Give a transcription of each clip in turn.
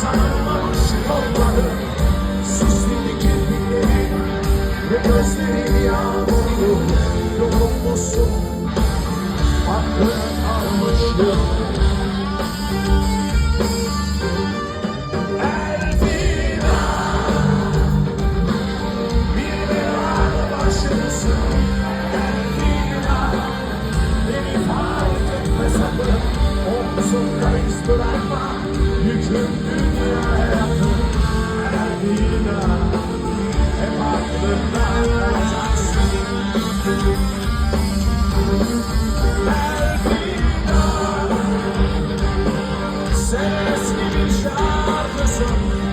Sarılmamış yollar Ses gibi şarkısın.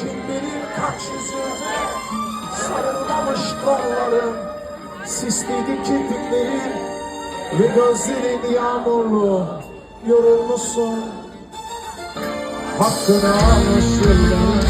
Kim bilir kaç yüzü sarılmamış kollarım? Sisliydi kirpiklerin ve gözlerin yağmurlu. Yorulmuşsun. Hakkını anlaşırlar